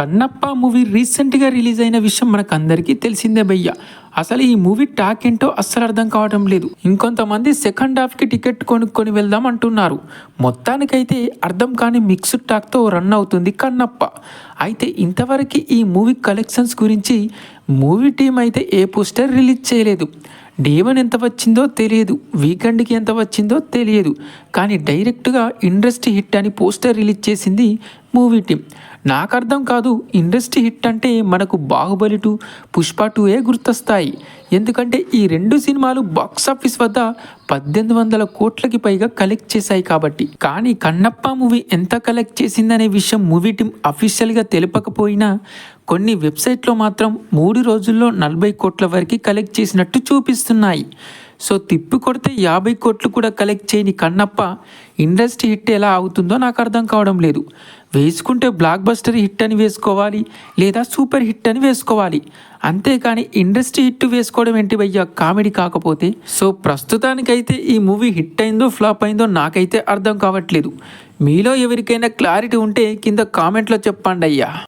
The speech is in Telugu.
కన్నప్ప మూవీ రీసెంట్గా రిలీజ్ అయిన విషయం మనకు అందరికీ తెలిసిందే భయ్య. అసలు ఈ మూవీ టాక్ ఏంటో అస్సలు అర్థం కావడం లేదు. ఇంకొంతమంది సెకండ్ హాఫ్కి టికెట్ కొనుక్కొని వెళ్దాం అంటున్నారు. మొత్తానికైతే అర్థం కాని మిక్స్డ్ టాక్తో రన్ అవుతుంది కన్నప్ప. అయితే ఇంతవరకు ఈ మూవీ కలెక్షన్స్ గురించి మూవీ టీం అయితే ఏ పోస్టర్ రిలీజ్ చేయలేదు. డే వన్ ఎంత వచ్చిందో తెలియదు. వీకెండ్కి ఎంత వచ్చిందో తెలియదు. కానీ డైరెక్ట్గా ఇండస్ట్రీ హిట్ అని పోస్టర్ రిలీజ్ చేసింది మూవీ టీం నాకు అర్థం కాదు ఇండస్ట్రీ హిట్ అంటే మనకు బాహుబలి టూ పుష్ప టూ గుర్తొస్తాయి. ఎందుకంటే ఈ రెండు సినిమాలు బాక్స్ ఆఫీస్ వద్ద పద్దెనిమిది వందల కోట్లకి పైగా కలెక్ట్ చేశాయి కాబట్టి. కానీ కన్నప్ప మూవీ ఎంత కలెక్ట్ చేసిందనే విషయం మూవీ టీం అఫీషియల్గా తెలిపకపోయినా కొన్ని వెబ్సైట్లో మాత్రం మూడు రోజుల్లో నలభై కోట్ల వరకు కలెక్ట్ చేసినట్టు చూపిస్తున్నాయి. సో తిప్పి కొడితే యాభై కోట్లు కూడా కలెక్ట్ చేయని కన్నప్ప ఇండస్ట్రీ హిట్ ఎలా అవుతుందో నాకు అర్థం కావడం లేదు. వేసుకుంటే బ్లాక్ బస్టర్ హిట్ అని వేసుకోవాలి లేదా సూపర్ హిట్ అని వేసుకోవాలి. అంతేకాని ఇండస్ట్రీ హిట్ వేసుకోవడం ఏంటి భయ్యా? కామెడీ కాకపోతే. సో ప్రస్తుతానికైతే ఈ మూవీ హిట్ అయిందో ఫ్లాప్ అయిందో నాకైతే అర్థం కావట్లేదు. మీలో ఎవరికైనా క్లారిటీ ఉంటే కింద కామెంట్లో చెప్పండి అయ్యా.